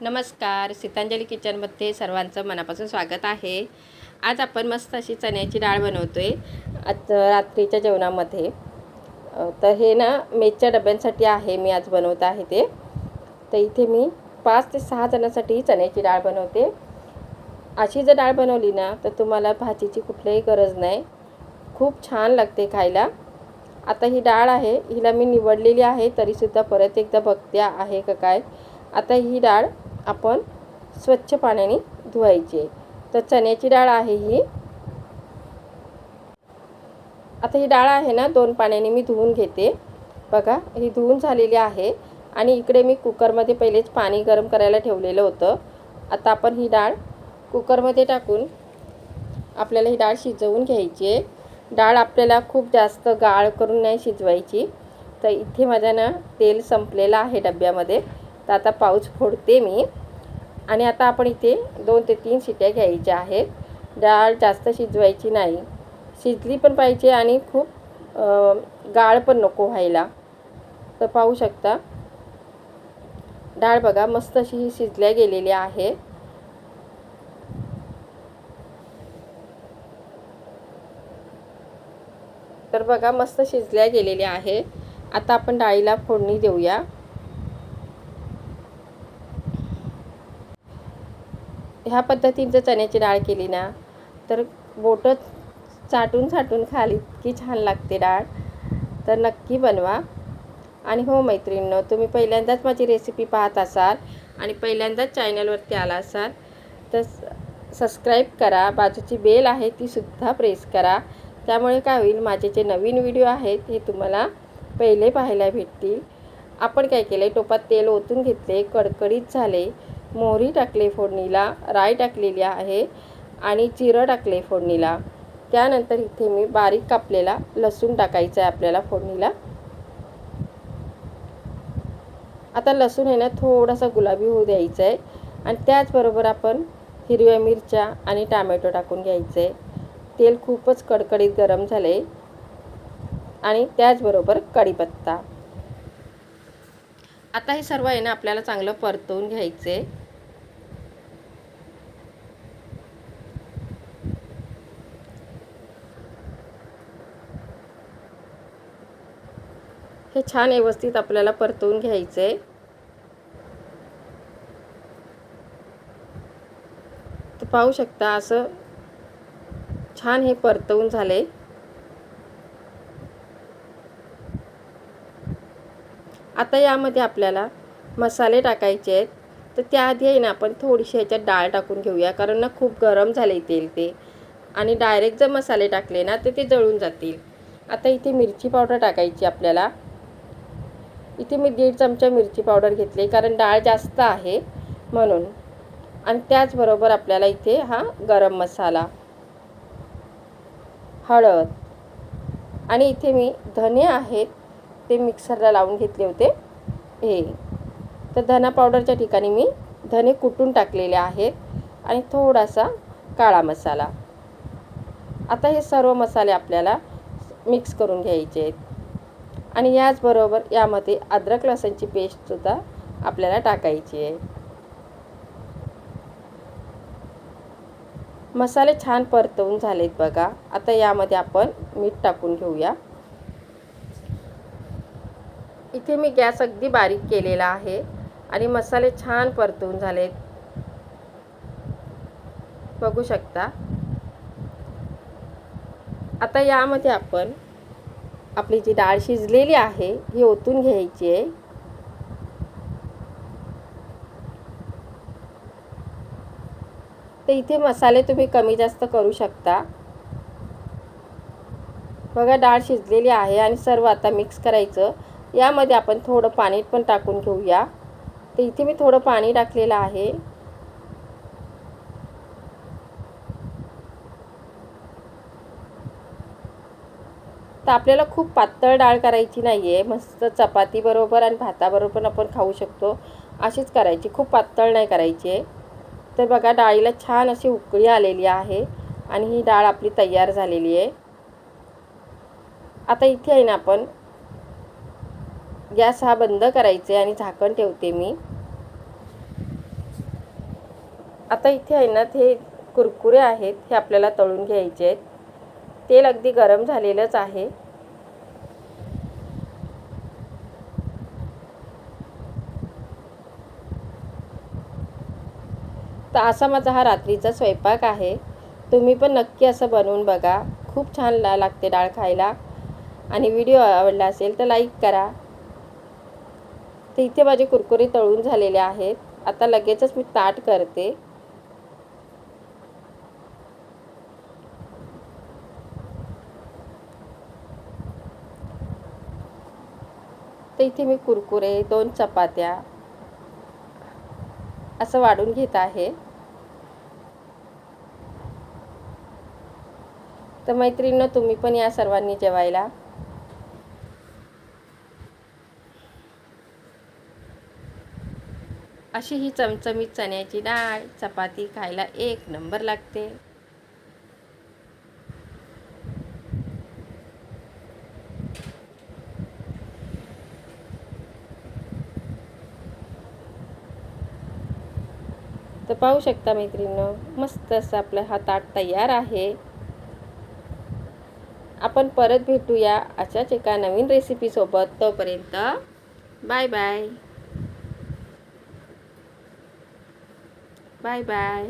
नमस्कार सीतांजली किचनमध्ये सर्वांचं मनापासून स्वागत आहे. आज आपण मस्त अशी चण्याची डाळ बनवतो आहे आज रात्रीच्या जेवणामध्ये. तर हे ना मेजच्या डब्यांसाठी आहे मी आज बनवत आहे ते. तर इथे मी पाच ते सहा जणांसाठी चण्याची डाळ बनवते. अशी जर डाळ बनवली ना तर तुम्हाला भाजीची कुठलीही गरज नाही. खूप छान लागते खायला. आता ही डाळ आहे हिला मी निवडलेली आहे तरीसुद्धा परत एकदा बघते आहे का काय. आता ही डाळ आपण स्वच्छ पाण्याने धुवायची आहे. तर चण्याची डाळ आहे ही. आता ही डाळ आहे ना दोन पाण्याने मी धुवून घेते. बघा ही धुवून झालेली आहे. आणि इकडे मी कुकरमध्ये पहिलेच पाणी गरम करायला ठेवलेलं होतं. आता आपण ही डाळ कुकरमध्ये टाकून आपल्याला ही डाळ शिजवून घ्यायची आहे. डाळ आपल्याला खूप जास्त गाळ करून नाही शिजवायची. तर इथे माझ्या ना तेल संपलेलं आहे डब्यामध्ये. तर आता पाऊच फोडते मी. आणि आता आपण इथे दोन ते तीन शिट्या घ्यायच्या आहेत. डाळ जास्त शिजवायची नाही. शिजली पण पाहिजे आणि खूप गाळ पण नको व्हायला. तर पाहू शकता. डाळ बघा मस्त अशी ही शिजल्या गेलेली आहे. तर बघा मस्त शिजल्या गेलेली आहे. आता आपण डाळीला फोडणी देऊया. ह्या पद्धतीने जर चण्याची डाळ केली ना तर बोटं चाटून चाटून खाली इतकी छान लागते डाळ. तर नक्की बनवा. आणि हो मैत्रिणींनो तुम्ही पहिल्यांदाच माझी रेसिपी पाहत असाल आणि पहिल्यांदाच चॅनलवरती आला असाल तर सबस्क्राईब करा. बाजूची बेल आहे ती सुद्धा प्रेस करा. त्यामुळे काय होईल माझे जे नवीन व्हिडिओ आहेत हे तुम्हाला पहिले पाहायला भेटतील. आपण काय केलं आहे टोपात तेल ओतून घेतले कडकडीत झाले मोहरी टाकले फोडणीला राय टाकलेली आहे आणि जिरं टाकले फोडणीला. त्यानंतर इथे मी बारीक कापलेला लसूण टाकायचा आहे आपल्याला फोडणीला. आता लसूण आहे ना थोडासा गुलाबी होऊ द्यायचा आहे आणि त्याचबरोबर आपण हिरव्या मिरच्या आणि टामॅटो टाकून घ्यायचं आहे तेल खूपच कडकडीत गरम झाले आणि त्याचबरोबर कढीपत्ता. आता हे सर्व आहे ना आपल्याला चांगलं परतवून घ्यायचं आहे हे छान व्यवस्थित आपल्याला परतवून घ्यायचं आहे तर पाहू शकता असं छान हे परतवून झाले आता यामध्ये आपल्याला मसाले टाकायचे आहेत. तर त्याआधी आहे ना आपण थोडीशी ह्याच्यात डाळ टाकून घेऊया कारण ना खूप गरम झाले तेल ते. आणि डायरेक्ट जर मसाले टाकले ना तर ते जळून जातील. आता इथे मिरची पावडर टाकायची आपल्याला. इथे मी दीड चमचा मिरची पावडर घेतली कारण डाळ जास्त आहे म्हणून. आणि त्याचबरोबर आपल्याला इथे हा गरम मसाला हळद आणि इथे मी धने आहेत ते मिक्सरला लावून घेतले होते. हे तर धना पावडरच्या ठिकाणी मी धने कुटून टाकलेले आहेत आणि थोडासा काळा मसाला. आता हे सर्व मसाले आपल्याला मिक्स करून घ्यायचे आहेत. आणि याचबरोबर यामध्ये अद्रक लसणची पेस्टसुद्धा आपल्याला टाकायची आहे. मसाले छान परतवून झालेत बघा. आता यामध्ये आपण मीठ टाकून घेऊया. इथे मी गॅस अगदी बारीक केलेला आहे आणि मसाले छान परतवून झालेत. बघू शकता. आता यामध्ये आपण आपली जी डाळ शिजलेली आहे ही ओतून घ्यायची आहे. तर इथे मसाले तुम्ही कमी जास्त करू शकता. बघा डाळ शिजलेली आहे आणि सर्व आता मिक्स करायचं. यामध्ये आपण थोडं पाणी पण टाकून घेऊया. तर इथे मी थोडं पाणी टाकलेलं आहे. तर आपल्याला खूप पातळ डाळ करायची नाही आहे मस्त चपातीबरोबर आणि भाताबरोबर पण आपण खाऊ शकतो. अशीच करायची. खूप पातळ नाही करायची. आहे तर बघा डाळीला छान अशी उकळी आलेली आहे आणि ही डाळ आपली तयार झालेली आहे. आता इथे आहे ना आपण गॅस हा बंद करायचे आहे आणि झाकण ठेवते मी. आता इथे आहे ना ते कुरकुरे आहेत हे आपल्याला तळून घ्यायचे आहेत. तेल अगदी गरम झालेलंच आहे. तर असा माझा हा रात्रीचा स्वयंपाक आहे. तुम्ही पण नक्की असं बनवून बघा. खूप छान ला लागते डाळ खायला. आणि व्हिडिओ आवडला असेल तर लाईक करा. तर इथे माझे कुरकुरे तळून झालेले आहेत. आता लगेचच मी ताट करते. तर इथे मी कुरकुरे दोन चपात्या असं वाढून घेत आहे. तर मैत्रिणीनं तुम्ही पण या सर्वांनी जेवायला. अशी ही चमचमीत चण्याची डाळ चपाती खायला एक नंबर लागते. तर पाहू शकता मैत्रिणीनं मस्त असं आपलं हा ताट तयार आहे. आपण परत भेटूया अशाच एका नवीन रेसिपीसोबत तोपर्यंत बाय बाय बाय बाय